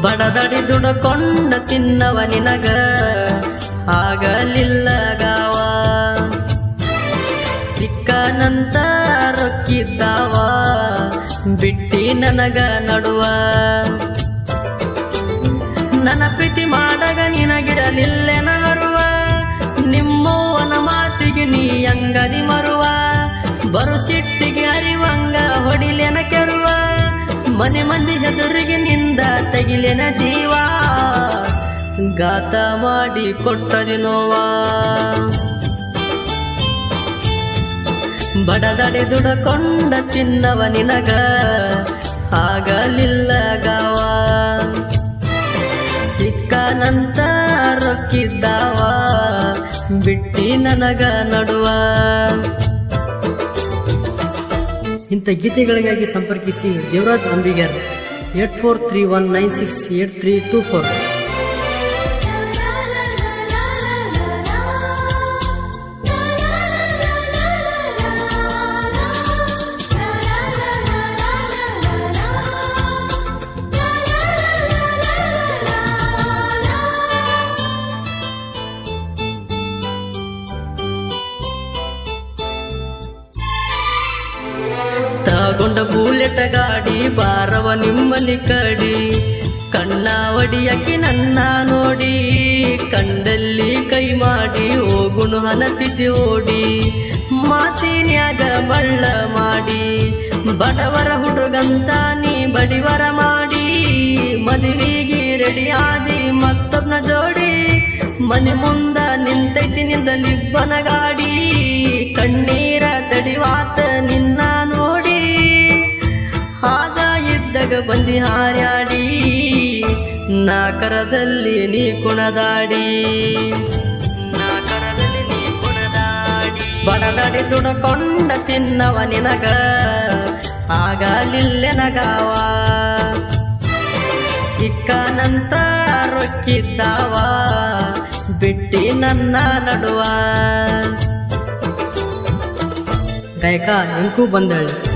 ಬಡದಡಿ ದುಡಕೊಂಡ ತಿನ್ನವ ನಿನಗ ಆಗಲಿಲ್ಲ ಗಾವ. ಸಿಕ್ಕನಂತ ರೊಕ್ಕಿದ್ದಾವ, ಬಿಟ್ಟಿ ನನಗ ನಡುವ. ನನ್ನ ಪ್ರೀತಿ ಮಾಡಗ ನಿನಗಿರಲಿಲ್ಲೆನ ಅರುವ ನಿಮ್ಮವನ ಮಾತಿಗೆ ನೀ ಅಂಗದಿ ಮರುವ. ಬರು ಸಿಟ್ಟಿಗೆ ಅರಿವಂಗ ಹೊಡಿಲೆನ ಕೆರುವ. ಮನೆ ಮಂದಿ ಎದುರಿಗೆ ನಿಂದ ತೆಗಿಲಿನ ಜೀವ. ಗಾತ ಮಾಡಿ ಕೊಟ್ಟದಿ ನೋವಾ. ಬಡದಡೆ ದುಡಕೊಂಡ ಚಿನ್ನವ ನಿನಗ ಆಗಲಿಲ್ಲ ಗಾವ. ಸಿಕ್ಕನಂತ ರೊಕ್ಕಿದ್ದಾವ, ಬಿಟ್ಟಿ ನನಗ ನಡುವ. ಇಂಥ ಗೀತೆಗಳಿಗಾಗಿ ಸಂಪರ್ಕಿಸಿ Devaraj Ambigar, eight four three one nine six eight three two four. ಗಾಡಿ ಬಾರವ ನಿಮ್ಮಲ್ಲಿ ಕಡಿ. ಕಣ್ಣ ಒಡಿಯಕ್ಕೆ ನನ್ನ ನೋಡಿ, ಕಂಡಲ್ಲಿ ಕೈ ಮಾಡಿ ಹೋಗುಣು ಹನಪಿಸಿ ಓಡಿ. ಮಾತಿನ್ಯಾಗ ಮಳ್ಳ ಮಾಡಿ, ಬಡವರ ಹುಡುಗಂತ ನೀ ಬಡಿವರ ಮಾಡಿ. ಮದುವೆಗೆ ರೆಡಿ ಆದಿ ಮತ್ತೊಬ್ನ ಜೋಡಿ, ಮನೆ ಮುಂದ ನಿಂತೈತಿ ನಿಂದಲಿಬ್ಬನ ಗಾಡಿ ಕಣ್ಣೀರ ತಡಿವಾತ ನಿನ್ನ ನೋಡಿ. ಬಂದಿ ಹಾರ್ಯಾಡಿ ನಾಕರದಲ್ಲಿ ನೀ ಕುಣದಾಡಿ. ನಾಕರದಲ್ಲಿ ನೀ ಕುಣದಾಡಿ. ಬಡದಡಿ ದುಡಕೊಂಡ ತಿನ್ನವ ನಿನಗ ಆಗಲಿಲ್ಲೆನಗಾವ ಸಿಕ್ಕನಂತ ರೊಕ್ಕಿದ್ದಾವ, ಬಿಟ್ಟಿ ನನ್ನ ನಡುವ. ಗಾಯಕ ಎಂಕು ಬಂದಳ್ಳಿ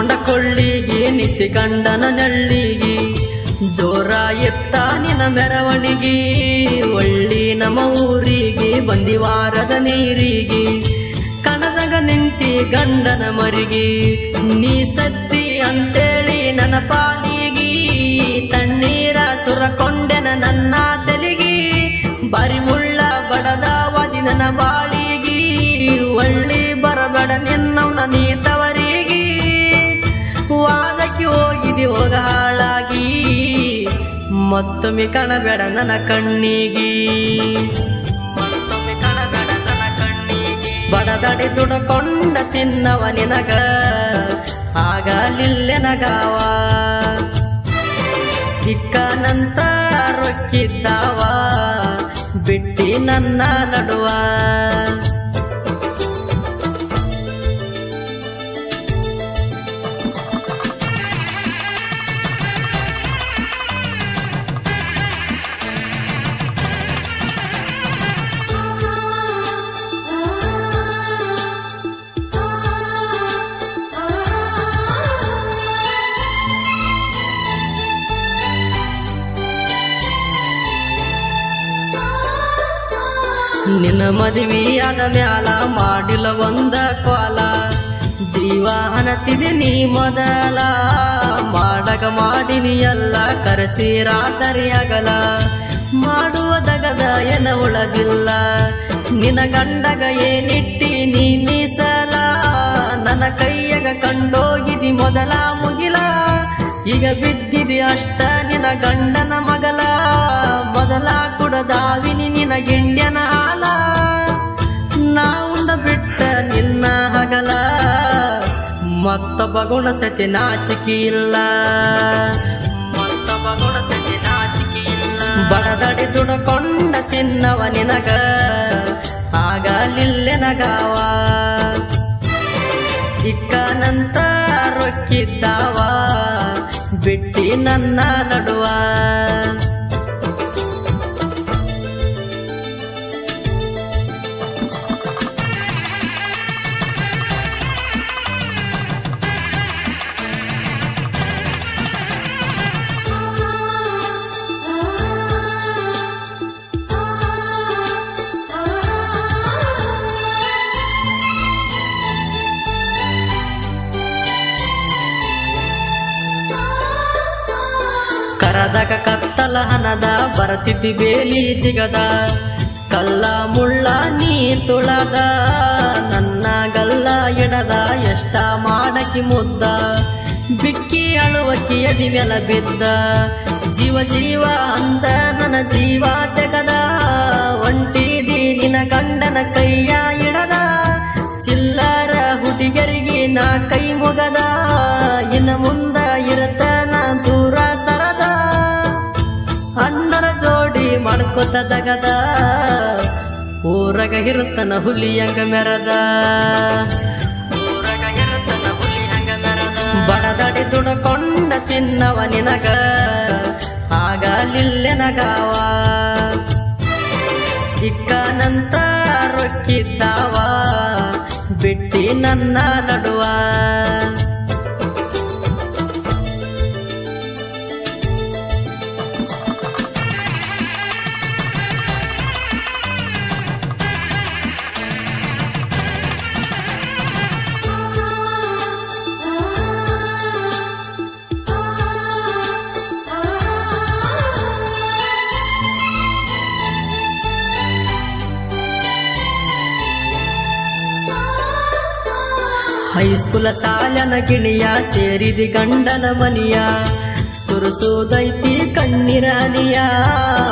ಬಿಕ್ಕೊಂಡ ಕೊಳ್ಳಿಗೆ ನಿತ್ತಿ ಗಂಡನ ನಳ್ಳಿಗೆ. ಜೋರ ಎತ್ತ ನಿನ ಮೆರವಣಿಗೆ. ಒಳ್ಳಿ ನಮ್ಮ ಊರಿಗೆ, ಬಂದಿವಾರದ ನೀರಿಗೆ. ಕಣದಾಗ ನಿಂತಿ ಗಂಡನ ಮರಿಗೆ. ನೀ ಸತ್ತಿ ಅಂತೇಳಿ ನನ್ನ ಪಾಲಿಗೆ. ತಣ್ಣೀರ ಸುರಕೊಂಡೆನ ನನ್ನ ತೆಲಿಗೆ. ಬರಿ ಮುಳ್ಳ ವಾದಿ ನನ್ನ ಬಾಳಿಗಿ ಮತ್ತೊಮ್ಮೆ ಕಣಬೇಡ ನನ್ನ ಕಣ್ಣಿಗೆ. ಮತ್ತೊಮ್ಮೆ ಕಾಣಬೇಡ ನನ್ನ ಕಣ್ಣಿಗೆ. ಬಡದಡೆ ದುಡಕೊಂಡ ತಿನ್ನವ ನಿನಗ. ಆಗಲಿಲ್ಲೆನಗಾವ ಸಿಕ್ಕನಂತ ರೊಕ್ಕಿದ್ದಾವ. ಬಿಟ್ಟಿ ನನ್ನ ನಡುವ. ಮದುವೆಯಾದ ಮ್ಯಾಲ ಮಾಡಿಲ್ಲ ಒಂದ ಕೋಲ. ಜೀವ ಹನತಿದೆ ನೀ ಮೊದಲ. ಮಾಡಗ ಮಾಡಿನಿ ಎಲ್ಲ ಕರೆಸಿ ರಾತರಿ ಅಗಲ ಮಾಡುವುದಗದ ಎನ ಉಳದಿಲ್ಲ ನಿನ ಗಂಡಗ ಏನಿಟ್ಟಿ ನೀ ಮೀಸಲ. ನನ್ನ ಕೈಯಗ ಕಂಡೋಗಿದಿ ಮೊದಲ ಮುಗಿಲ. ಈಗ ಬಿದ್ದಿದೆ ಅಷ್ಟ ನಿನ್ನ ಗಂಡನ ಮಗಲ, ಮೊದಲ ಕುಡದಾವಿನಿ ನಿನ್ನ ಗೆಂಡ್ಯನ ಹಾಲ ಬಿಟ್ಟ ನಿನ್ನ ಹಗಲ, ಮತ್ತೊಬ್ಬ ಗುಣಸತಿ ನಾಚಿಕೆ ಇಲ್ಲ. ಮತ್ತೊಬ್ಬ ಗುಣಸತಿ ನಾಚಿಕೆ ಇಲ್ಲ. ಬಡದಡಿ ದುಡಕೊಂಡ ತಿನ್ನವ ನಿನಗ ಆಗಲಿಲ್ಲೆನಗಾವ ಸಿಕ್ಕನಂತ ರೊಕ್ಕಿದ್ದಾವ. ನನ್ನ ನಡುವ ಕರದಕ ಕತ್ತಲ ಹನದ ಬರತಿದ್ದಿ ಬೇಲಿ ಜಿಗದ ಕಲ್ಲ ಮುಳ್ಳ ನೀ ತುಳದ ನನ್ನ ಗಲ್ಲ ಎಡದ, ಎಷ್ಟ ಮಾಡಕಿ ಮುದ್ದ. ಬಿಕ್ಕಿ ಅಳುವಕ್ಕಿ ಎದಿವೆಲ ಬಿದ್ದ. ಜೀವ ಜೀವ ಅಂದ, ನನ್ನ ಜೀವ ತೆಗದ. ಮಾಡ್ಕೊತ ದಗದ. ಊರಗ ಹುಲಿಯಂಗ ಮೆರದ. ಇರುತ್ತನ ಹುಲಿಯಂಗ ಮೆರದ. ಬಡದಡಿ ದುಡಕೊಂಡ ತಿನ್ನವ ನಿನಗ. ಆಗಲಿಲ್ಲೆನಗಾವ ಸಿಕ್ಕನಂತ ರೊಕ್ಕಿದ್ದಾವ. ಬಿಟ್ಟಿ ನನ್ನ ನಡುವ. ಹೈಸ್ಕೂಲ ಸಾಲನ ಗಿಣಿಯ ಸೇರಿದಿ ಗಂಡನ ಮನಿಯ. ಸುರುಸುದೈತಿ ಕಣ್ಣಿರ ಅನಿಯ.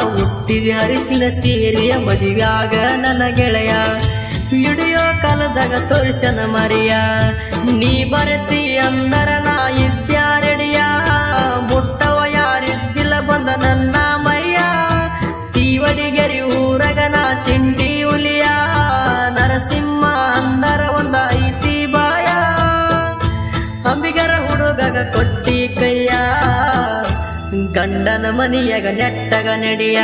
ಹುಟ್ಟಿದಿ ಹರಿಸಿನ ಸೀರೆಯ ಮದುವ್ಯಾಗ ನನ್ನ ಗೆಳೆಯ. ಹಿಡಿಯೋ ಕಾಲದಾಗ ತೋರಿಸನ ಮರಿಯ. ನೀ ಬರತಿ ಅಂದರ ಕೊಟ್ಟಿ ಕೈಯ, ಗಂಡನ ಮನಿಯಗ ನೆಟ್ಟಗ ನಡೆಯ.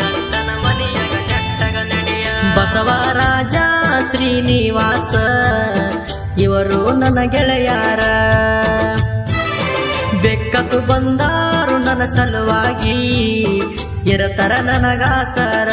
ಗಂಡನ ಮನಿಯಗ ನೆಟ್ಟಗ ನಡೆಯ ಬಸವರಾಜ ಶ್ರೀನಿವಾಸ, ಇವರು ನನ್ನ ಗೆಳೆಯಾರ. ಬೆಕ್ಕತ್ತು ಬಂದಾರು ನನ್ನ ಸಲುವಾಗಿ ಇರತರ ನನಗಾಸರ.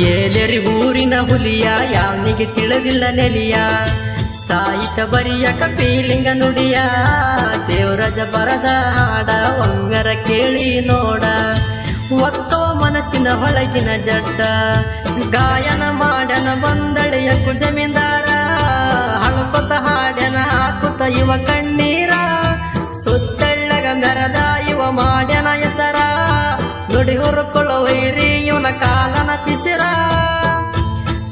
ಏಲೆರಿ ಊರಿನ ಹುಲಿಯ ಯಾವನಿಗೆ ತಿಳಿದಿಲ್ಲ ನೆಲಿಯ. ಸಾಹಿತ ಬರಿಯ ಕಪಿಲಿಂಗ ನುಡಿಯ, ದೇವರಾಜ ಬರದ ಹಾಡ ಒಂಗರ ಕೇಳಿ ನೋಡ. ಒತ್ತೋ ಮನಸ್ಸಿನ ಹೊಳಗಿನ ಜಡ್ಡ, ಗಾಯನ ಮಾಡನ ಬಂದಳೆಯ ಕುಜಮಿಂದಾರ. ಹಳ್ಕೊತ ಹಾಡನ ಹಾಕುತ್ತ ಇವ ಕಣ್ಣೀರ ಮಾಡ್ಯನ ಹೆಸರ ನುಡಿ ಹೊರಕೊಳ್ಳೋ ವೈರಿ, ಇವನ ಕಾಲನ ಪಿಸಿರ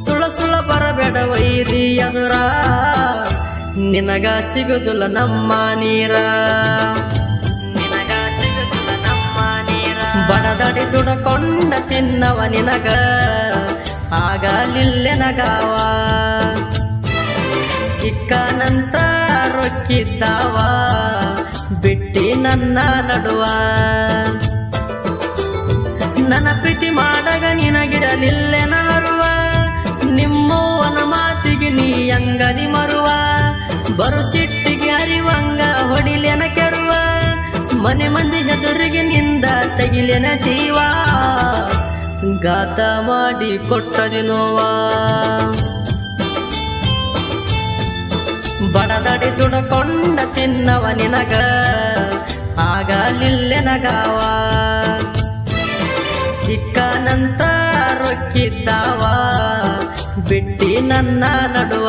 ಸುಳ ಸುಳ ಬರಬೇಡ ವೈರಿ ಎದುರ. ನಿನಗ ಸಿಗುದಿಲ್ಲ ನಮ್ಮ ನೀರ. ನಿನಗ ಸಿಗುದಿಲ್ಲ ನಮ್ಮ ನೀರ ಬಡದಡಿ ದುಡಕೊಂಡ ತಿನ್ನವ ನಿನಗ. ಆಗಲಿಲ್ಲೆನಗಾವ ಸಿಕ್ಕನಂತ ರೊಕ್ಕಿದ್ದಾವ. ಬಿಟ್ಟಿ ನನ್ನ ನಡುವ. ನನ್ನ ಪ್ರೀತಿ ಮಾಡಗ ನಿನಗಿರಲಿಲ್ಲೆನ ಅರುವ ನಿಮ್ಮವ್ವನ ಮಾತಿಗೆ ನೀ ಅಂಗದಿ ಮರುವ? ಬರು ಸಿಟ್ಟಿಗೆ ಅರಿವಂಗ ಹೊಡಿಲೆನ ಕೆರುವ? ಮನೆ ಮಂದಿ ಹೆದುರಿಗೆ ನಿಂದ ತೆಗಿಲೆನ ಜೀವ? ಗಾತ ಮಾಡಿ ಕೊಟ್ಟದಿ ನೋವಾ? ಬಡದಡಿ ದುಡಕೊಂಡ ತಿನ್ನವ ನಿನಗ? ಆಗಲಿಲ್ಲೆನಗಾವ ಸಿಕ್ಕನಂತ ರೊಕ್ಕಿದ್ದಾವ ಬಿಟ್ಟಿ ನನ್ನ ನಡುವ.